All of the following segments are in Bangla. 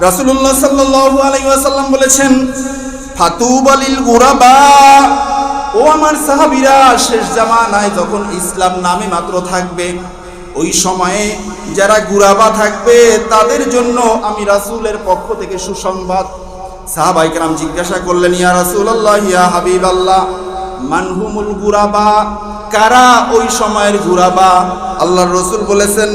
রাসূলুল্লাহ সাল্লাল্লাহু আলাইহি ওয়াসাল্লাম বলেছেন ফাতুবালিল গুরাবা। ও আমার সাহাবীরা, শেষ জামানায় যখন ইসলাম নামে মাত্র থাকবে, ওই সময়ে যারা গুরাবা থাকবে, তাদের জন্য আমি রাসূলের পক্ষ থেকে সুসংবাদ। সাহাবাই কেরাম জিজ্ঞাসা করলেন, ইয়া রাসূলুল্লাহ, ইয়া হাবিবাল্লাহ মানহুমুল গুরাবা? কারা ওই সময়ের গুরাবা? আল্লাহর রসুল বলেছেন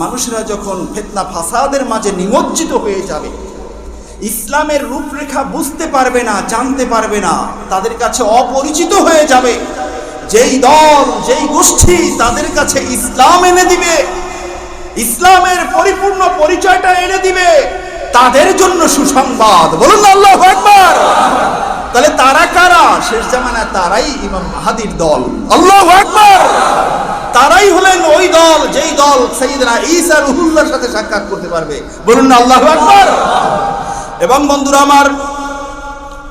মানুষরা যখন ফিতনা ফাসাদের মাঝে নিমজ্জিত হয়ে যাবে, ইসলামের রূপরেখা বুঝতে পারবে না, জানতে পারবে না, তাদের কাছে অপরিচিত হয়ে যাবে। যেই দল, যেই গোষ্ঠী তাদের কাছে ইসলাম এনে দিবে, ইসলামের পরিপূর্ণ পরিচয়টা এনে দিবে, তাদের জন্য সুসংবাদ। বলুন আল্লাহ আকবার। তাহলে তারা কারা? শেষ জামানায় তারাই ইমাম মাহাদির দল। আল্লাহ আকবার! তারাই হলেন ওই দল, যেই দল সাইয়েদনা ঈসা রুহুল্লাহর সাথে সাক্ষাৎ করতে পারবে। বলুন না আল্লাহ আকবার! এবং বন্ধুরা আমার,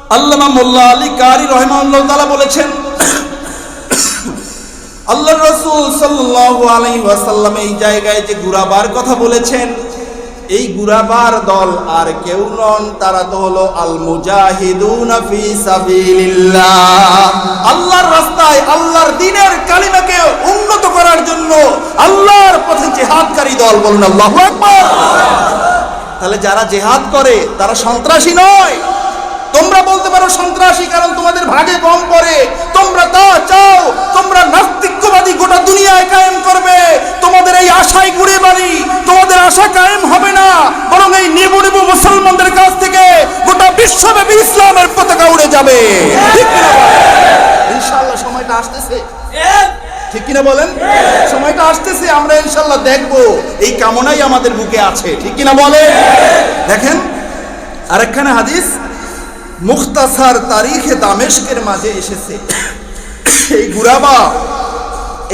আল্লামা মোল্লা আলী কারি রহমাউল্লাহ তাআলা বলেছেন আল্লাহ রসুল সাল্লাল্লাহু আলাইহি ওয়াসাল্লাম এই জায়গায় যে গুরাবার কথা বলেছেন এই গুরাবার দল আর কেউ নন, তারা তো হলো আল মুজাহিদুনা ফি সাবিলিল্লাহ। আল্লাহর রাস্তায় আল্লাহর দ্বীনের কালিমাকে উন্নত করার জন্য আল্লাহর পথে জিহাদকারী দল বলুন আল্লাহু আকবার। তাহলে যারা জেহাদ করে, তারা সন্ত্রাসী নয়। তোমরা বলতে পারো সন্ত্রাসী কারণ তোমাদের ভাগে কম পড়ে। তোমরা তা চাও, তোমরা নাস্তিক্যবাদী গোটা দুনিয়ায় কায়েম করবে। তোমাদের এই আশায় ঘুরে বাড়ি আশা কায়েম হবে না, বরং এই নেবু নেবু মুসলমানদের কাছ থেকে গোটা বিশ্বব্যাপী ইসলামের পতাকা উড়ে যাবে। ঠিক ইনশাআল্লাহ সময়টা আসতেছে। ঠিক কিনা বলেন? সময়টা আসতেছে, আমরা ইনশাল্লাহ দেখব এই কামনাই আমাদের বুকে আছে। ঠিক কিনা বলে দেখেন, আরেকখানে হাদিস, মুখতাসার তারিখে দামেশকের মাঝে এসেছে। এই গুরাবা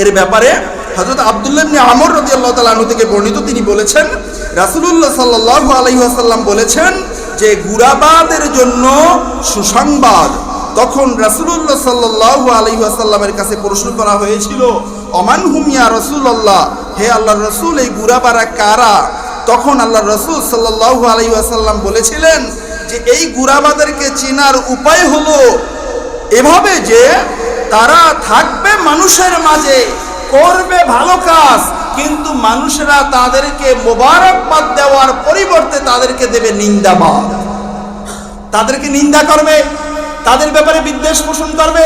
এর ব্যাপারে হযরত আব্দুল্লাহ ইবনে আমর রাদিয়াল্লাহু তাআলা আনহু থেকে বর্ণিত তিনি বলেছেন, রাসূলুল্লাহ সাল্লাল্লাহু আলাইহি ওয়াসাল্লাম বলেছেন যে গুরাবাদের জন্য সুসংবাদ। তখন রাসূলুল্লাহ সাল্লাল্লাহু আলাইহি ওয়াসাল্লামের কাছে প্রশ্ন করা হয়েছিল, অমান হুমিয়া রাসূলুল্লাহ? হে আল্লাহ রসুল, এই গুরাবারা কারা? তখন আল্লাহ রসুল সাল্লাল্লাহু আলাইহি ওয়াসাল্লাম বলেছিলেন যে, এই গুরাবাদেরকে চেনার উপায় হলো এভাবে যে তারা থাকবে মানুষের মাঝে। করবে ভালো কাজ, কিন্তু মানুষেরা তাদেরকে মোবারকবাদ দেওয়ার পরিবর্তে তাদেরকে দেবে নিন্দাবাদ তাদেরকে নিন্দা করবে, তাদের ব্যাপারে বিদ্বেষ পোষণ করবে,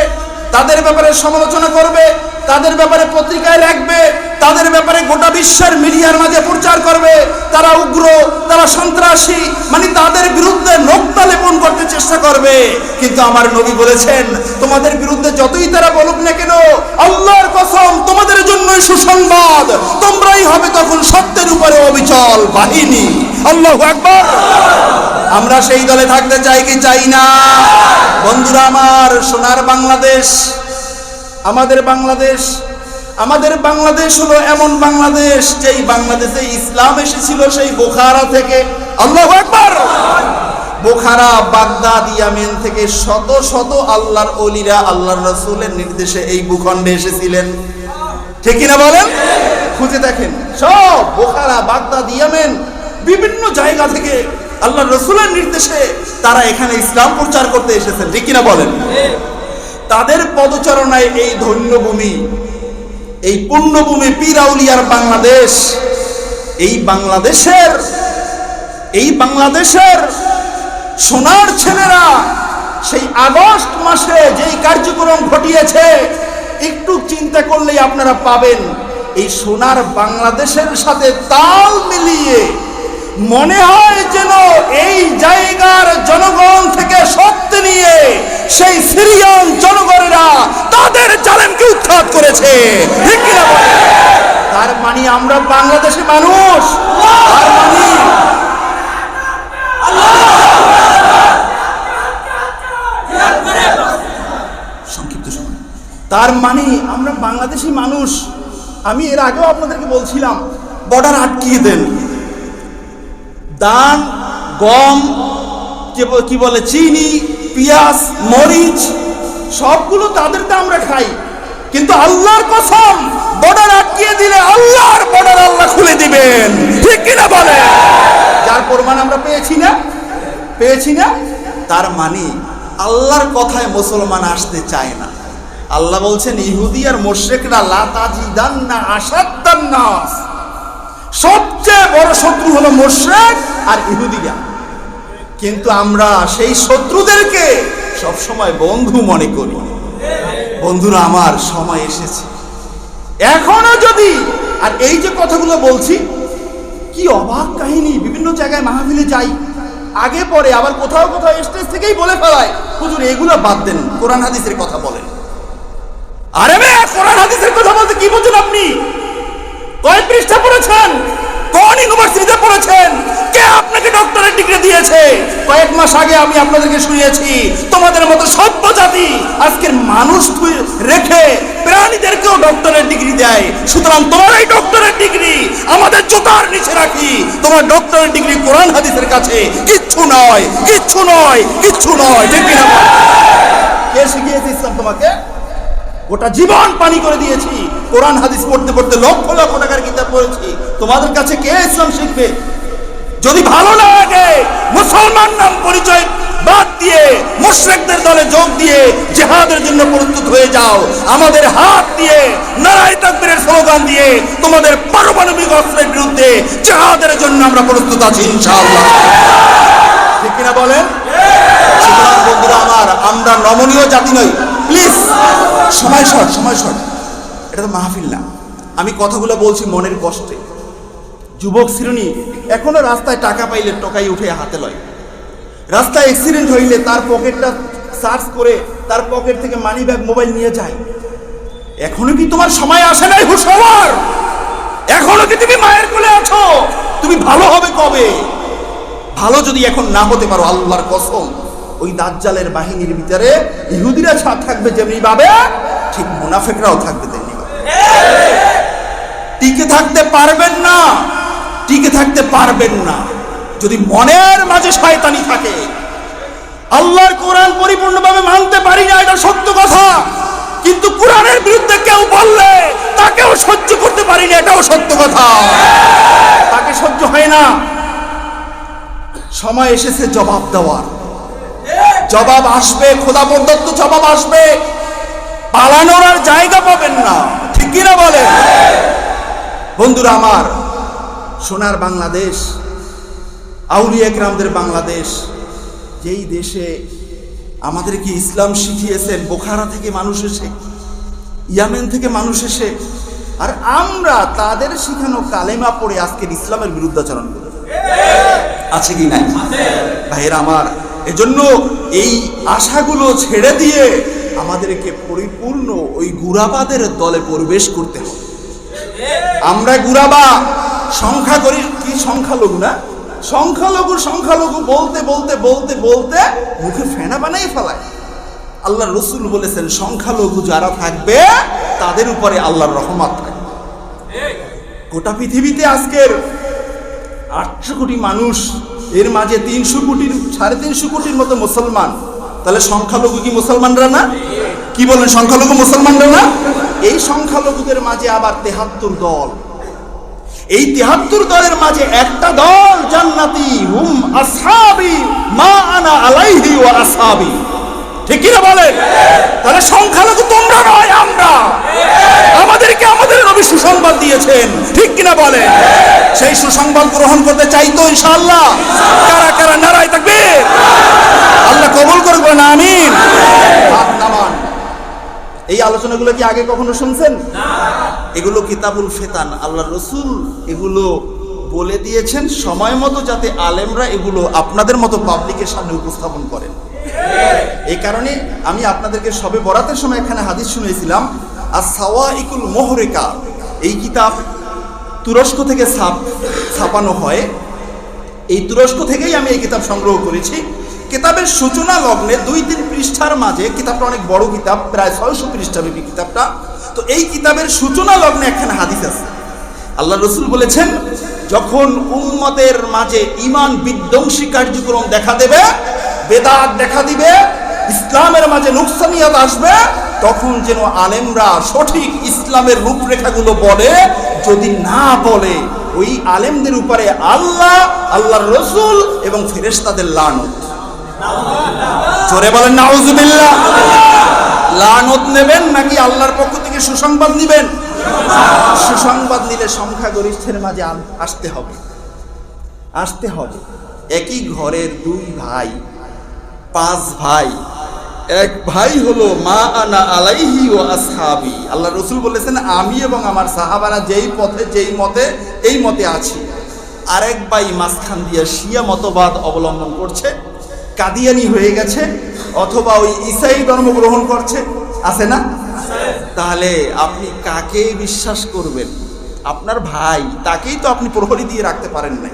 তাদের ব্যাপারে সমালোচনা করবে তাদের ব্যাপারে পত্রিকায় রাখবে, তাদের ব্যাপারে গোটা বিশ্বের মিডিয়ার মাঝে প্রচার করবে। তারা উগ্র, তারা সন্ত্রাসী মানে তাদের বিরুদ্ধে নোক্তা লেপন করতে চেষ্টা করবে। কিন্তু আমার নবী বলেছেন, তোমাদের বিরুদ্ধে যতই তারা বলুক না কেন, আল্লাহর কসম, তোমাদের জন্যই সুসংবাদ। তোমরাই হবে তখন সত্যের উপরে অবিচল বাহিনী। আল্লাহু একবার আমরা সেই দলে থাকতে চাই কি চাই না? বন্ধুরা আমার, সোনার বাংলাদেশ। আমাদের বাংলাদেশ আমাদের বাংলাদেশ হলো এমন বাংলাদেশ যেই বাংলাদেশে ইসলাম এসেছিল সেই বোখারা থেকে। আল্লাহ একবার বোখারা, বাগদাদ, ইয়ামেন থেকে শত শত আল্লাহর অলিরা আল্লাহর রসুলের নির্দেশে এই ভূখণ্ডে এসেছিলেন। ঠিক কিনা বলেন? খুঁজে দেখেন। সব বোখারা, বাগদাদ, ইয়ামেন বিভিন্ন জায়গা থেকে আল্লাহ রসুলের নির্দেশে তারা এখানে ইসলাম প্রচার করতে এসেছেন। ঠিক কিনা বলেন? তাদের পদচারণায় এই ধন্যভূমি, এই পুণ্যভূমি পিরাউলিয়ার বাংলাদেশ, এই বাংলাদেশের এই বাংলাদেশের সোনার ছেলেরা সেই আগস্ট মাসে যেই কার্যক্রম ঘটিয়েছে, একটু চিন্তা করলেই আপনারা পাবেন, এই সোনার বাংলাদেশের সাথে তাল মিলিয়ে মনে হয় যেন এই জায়গার জনগণ থেকে শক্তি নিয়ে সেই সিরিয়ান জনগণেরা তাদের জালেমকে উৎখাত করেছে? তার মানে আমরা বাংলাদেশি মানুষ। তার মানে সংক্ষিপ্ত সময়। তার মানে আমরা বাংলাদেশি মানুষ। আমি এর আগেও আপনাদেরকে বলছিলাম, বর্ডার আটকিয়ে দেন। দান, গম কি বলে, চিনি, পিঁয়াজ, মরিচ, সবগুলো তাদেরকে আমরা খাই। কিন্তু আল্লাহর কসম বর্ডার আটকিয়ে দিলে আল্লাহর বর্ডার আল্লাহ খুলে দিবেন। ঠিক কিনা বলে? যার প্রমাণ আমরা পেয়েছি না পেয়েছি না, তার মানে আল্লাহর কথায় মুসলমান আসতে চায় না। আল্লাহ বলছেন, ইহুদি আর মোশেকরা লাতাজি দান্না আসাদ সবচেয়ে বড় শত্রু হলো মোশেক আর ইহুদিরা। কিন্তু আমরা সেই শত্রুদেরকে সবসময় বন্ধু মনে করি। বন্ধুরা, আমার সময় এসেছে। এখনও যদি, আর এই যে কথাগুলো বলছি, কি অবাক কাহিনী। বিভিন্ন জায়গায় মাহফিলে যাই, আগে পরে আবার কোথাও কোথাও স্টেজ থেকেই বলে ফেলায় হুজুর, এগুলো বাদ দেন, কোরআন হাদিসের কথা বলেন। আরে কোরআন হাদিসের কথা বলতে কি বলছেন আপনি? কয় পৃষ্ঠা পড়েছেন? কোন ইউনিভার্সিটিতে পড়েছেন? কে আপনাকে ডক্টরেট ডিগ্রি দিয়েছে? কয়েক মাস আগে আমি আপনাদেরকে শুনিয়েছি, তোমাদের মতো সভ্য জাতি আজকের মানুষ রেখে প্রাণীদেরকেও ডক্টরেট ডিগ্রি দেয়। সুতরাং তোমার এই ডক্টরেট ডিগ্রি আমাদের জোতার নিচে রাখি। তোমার ডক্টরেট ডিগ্রি কোরআন হাদিসের কাছে কিচ্ছু নয় কিচ্ছু নয় কিচ্ছু নয়। ঠিক বল? কে শিখিয়েছে ইসলাম তোমাকে? গোটা জীবন পানি করে দিয়েছি। কোরআন হাদিস পড়তে পড়তে লক্ষ লক্ষ টাকার কিতাব পড়েছি। তোমাদের কাছে কে ইসলাম শিখবে? যদি ভালো না লাগে, মুসলমান নাম পরিচয় বাদ দিয়ে মুশরিকদের দলে যোগ দিয়ে জেহাদের জন্য প্রস্তুত হয়ে যাও। আমাদের হাত দিয়ে, নারায় তাকবীরের স্লোগান দিয়ে তোমাদের পারমাণবিক অস্ত্রের বিরুদ্ধে জেহাদের জন্য আমরা প্রস্তুত আছি, ইনশাআল্লাহ। ঠিক কিনা বলেন? বন্ধুরা আমার, আমরা নমনীয় জাতি নই। প্লিজ, সময় শর্ট সময় শর্ট এটা তো মাহফিল না। আমি কথাগুলো বলছি মনের কষ্টে। যুবক শ্রেণি, এখনও রাস্তায় টাকা পাইলে টকাই উঠে হাতে লয়। রাস্তায় অ্যাক্সিডেন্ট হইলে তার পকেটটা সার্চ করে তার পকেট থেকে মানি ব্যাগ মোবাইল নিয়ে যায়। এখনও কি তোমার সময় আসে নাই, হুশাওয়ার? এখনও কি তুমি মায়ের কোলে আছো? তুমি ভালো হবে কবে? ভালো যদি এখন না হতে পারো, আল্লাহর কসম। ওই দাজ্জালের বাহিনীর ভিতরে ইহুদিরা ছাড় থাকবে যেমনি ভাবে ঠিক মুনাফেকরাও থাকবে। টিকে থাকতে পারবেন না, টিকে থাকতে পারবেন না। যদি মনের মাঝে শয়তানি থাকে, আল্লাহর কোরআন পরিপূর্ণভাবে মানতে পারি না, এটা সত্য কথা। কিন্তু কোরআনের বিরুদ্ধে কেউ বললে, তাকেও সহ্য করতে পারি না, এটাও সত্য কথা। তাকে সহ্য হয় না। সময় এসেছে জবাব দেওয়ার। জবাব আসবে খোদা প্রদত্ত জবাব আসবে। পালানোর আর জায়গা পাবেন না। ঠিক কিনা বলে বন্ধুরা আমার, সোনার বাংলাদেশ, আউলিয়া একরামদের বাংলাদেশ, যেই দেশে আমাদেরকে ইসলাম শিখিয়েছেন, বোখারা থেকে মানুষ এসে, ইয়ামেন থেকে মানুষ এসে, আর আমরা তাদের শিখানো কালেমা পড়ে আজকের ইসলামের বিরুদ্ধাচরণ করি। আছে কি নাই? ভাইয়ের আমার, এজন্য এই আশাগুলো ছেড়ে দিয়ে আমাদেরকে পরিপূর্ণ ওই গুরাবাদের দলে প্রবেশ করতে হবে। আমরা গুরাবা সংখ্যা করি কি সংখ্যালঘু না? সংখ্যালঘু সংখ্যালঘু বলতে বলতে বলতে বলতে মুখে ফেনা বানাই ফেলায়। আল্লাহ রসুল বলেছেন, সংখ্যালঘু যারা থাকবে, তাদের উপরে আল্লাহর রহমত থাকবে। গোটা পৃথিবীতে আজকের আটশো কোটি মানুষ, এর মাঝে তিনশো কোটির, সাড়ে তিনশো কোটির মতো মুসলমান তাহলে সংখ্যালঘু কি মুসলমানরা না? কি বলেন, সংখ্যালঘু মুসলমানরা না? এই সংখ্যালঘুদের মাঝে আবার তেহাত্তর দল। এই তেহাত্তর দলের মাঝে একটা দল জান্নাতি, হুম আসহাবি, মা আনা আলাইহি ওয়া আসহাবি। ঠিক কিনা বলেন? তাহলে সংখ্যালঘু তোমরা নয়, আমরা। আমাদেরকে আমাদের নবী সুসংবাদ দিয়েছেন। ঠিক কিনা বলেন? সেই সুসংবাদ গ্রহণ করতে চাইতো ইনশাআল্লাহ। কারা কারা নারায় থাকবে আল্লাহ কবুল করবে না আমিন। নামান এই আলোচনাগুলো কি আগে কখনো শুনছেন? এগুলো কিতাবুল ফেতান আল্লাহ রসুল এগুলো বলে দিয়েছেন সময় মতো যাতে আলেমরা এগুলো আপনাদের মতো পাবলিকের সামনে উপস্থাপন করেন। এই কারণে আমি আপনাদেরকে সবে বরাতের সময় এখানে হাদিস শুনেছিলাম আর সাওয়া ইকুল মোহরেকা। এই কিতাব তুরস্ক থেকে ছাপ, ছাপানো হয়। এই তুরস্ক থেকেই আমি এই কিতাব সংগ্রহ করেছি। কিতাবের সূচনা লগ্নে দুই, তিন পৃষ্ঠার মাঝে কিতাবটা অনেক বড় কিতাব, প্রায় ছয়শো পৃষ্ঠা ব্যাপী কিতাবটা। তো এই কিতাবের সূচনা লগ্নে একখানে হাদিস আছে। আল্লাহ রসুল বলেছেন, যখন উম্মতের মাঝে ইমান বিধ্বংসী কার্যক্রম দেখা দেবে, বেদাত দেখা দিবে, ইসলামের মাঝে নুকসানিয়াত আসবে তখন যেন আলেমরা সঠিক ইসলামের রূপরেখাগুলো বলে, যদি না বলে, ওই আলেমদের উপরে আল্লাহ, আল্লাহর রসুল এবং ফেরেশতাদের লানত। জোরে বলেন, নাউজুবিল্লাহ। লানত নেবেন নাকি আল্লাহর পক্ষ থেকে সুসংবাদ নিবেন? সুসংবাদ নিলে সংখ্যাগরিষ্ঠের মাঝে আসতে হবে। আসতে হবে। একই ঘরের দুই ভাই, পাঁচ ভাই এক ভাই হলো, মা আনা আলাইহি ও আসহাবি। আল্লাহ রসুল বলেছেন, আমি এবং আমার সাহাবারা যেই পথে, যেই মতে, এই মতে আছি। আরেক ভাই মাঝখান দিয়ে শিয়া মতবাদ অবলম্বন করছে, কাদিয়ানি হয়ে গেছে, অথবা ওই ইসাই ধর্ম গ্রহণ করছে। আছে না? তাহলে আপনি কাকে বিশ্বাস করবেন? আপনার ভাই, তাকেই তো আপনি প্রহরী দিয়ে রাখতে পারেন নাই।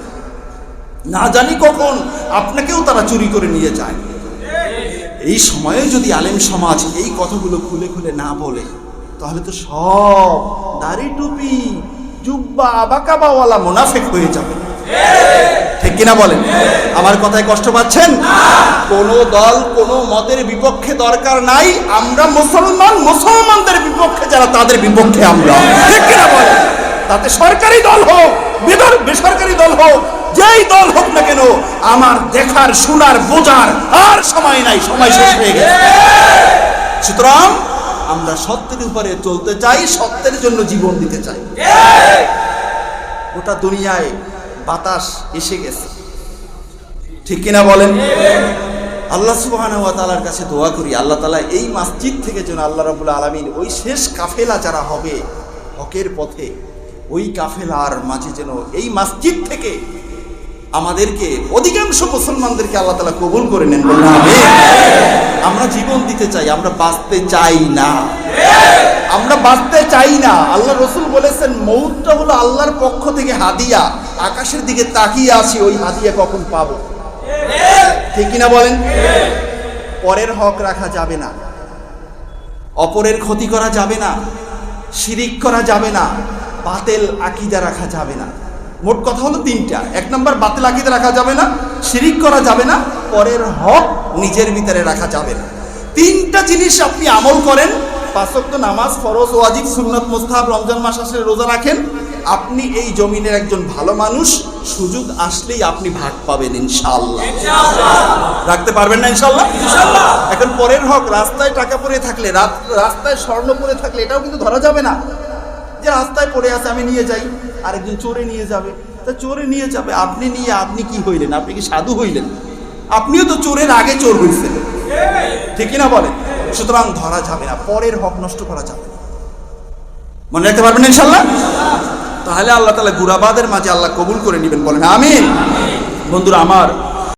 না জানি কখন, আপনাকেও তারা চুরি করে নিয়ে যায়। এই সময়ে যদি আলেম সমাজ এই কথাগুলো খুলে খুলে না বলে তাহলে তো সব দাড়ি টুপি জুব্বা আবাকাবাওয়ালা মোনাফেক হয়ে যাবে। ঠিক কিনা বলেন? আমার কথায় কষ্ট পাচ্ছেন? কোন দল কোন মতের বিপক্ষে দরকার নাই। আমরা মুসলমান মুসলমানদের বিপক্ষে যারা তাদের বিপক্ষে আমরা। ঠিক কিনা বলেন? তাতে সরকারি দল হোক বেসরকারি দল হোক যেই দল হোক না কেন, আমার দেখার, শোনার, বোঝার আর সময় নাই, সময় শেষ হয়ে গেছে। সুতরাং আমরা সত্যের উপরে চলতে চাই, সত্যের জন্য জীবন দিতে চাই। গোটা দুনিয়ায় বাতাস এসে গেছে। ঠিক কিনা বলেন? আল্লাহ তাআলার কাছে দোয়া করি, আল্লাহ তালা এই মসজিদ থেকে যেন আল্লাহ রাব্বুল আলামিন ওই শেষ কাফেলা যারা হবে, হকের পথে ওই কাফেলার মাঝে যেন এই মসজিদ থেকে আমাদেরকে, অধিকাংশ মুসলমানদেরকে আল্লাহ তাআলা কবুল করে নেন আমরা জীবন দিতে চাই, আমরা বাঁচতে চাই না। আমরা বাঁচতে চাই না। আল্লাহ রসুল বলেছেন, মৌতটা হলো আল্লাহর পক্ষ থেকে হাদিয়া। আকাশের দিকে তাকিয়ে আছি, ওই হাদিয়া কখন পাবো? ঠিক কিনা বলেন? পরের হক রাখা যাবে না। অপরের ক্ষতি করা যাবে না। শিরিক করা যাবে না। বাতেল আকিদা রাখা যাবে না। মোট কথা হলো তিনটা। এক নম্বর বাতিল আকিদা রাখা যাবে না শিরিক করা যাবে না পরের হক নিজের ভিতরে রাখা যাবে না। তিনটা জিনিস আপনি আমল করেন পাঁচক্ত নামাজ ফরজ ওয়াজিব সুন্নত মুস্তাহাব রমজান মাস আসলে রোজা রাখেন আপনি এই জমিনের একজন ভালো মানুষ সুযোগ আসলেই আপনি ভাগ পাবেন ইনশাল্লাহ রাখতে পারবেন না ইনশাল্লাহ এখন পরের হক রাস্তায় টাকা পরে থাকলে রাস্তায় স্বর্ণ পরে থাকলে এটাও কিন্তু ধরা যাবে না। যে রাস্তায় পড়ে আছে, আমি নিয়ে যাই। আরেকজন চোরে নিয়ে যাবে। তা চোরে নিয়ে যাবে, আপনি নিয়ে আপনি কি হইলেন? আপনি কি সাধু হইলেন? আপনিও তো চোরের আগে চোর হইছেন। ঠিকই না বলে সুতরাং ধরা যাবে না, পরের হক নষ্ট করা যাবে না। মনে রাখতে পারবেন ইনশাল্লাহ তাহলে আল্লাহ তালা গুরাবাদের মাঝে আল্লাহ কবুল করে নেবেন, বলেন আমিন। বন্ধুরা, আমার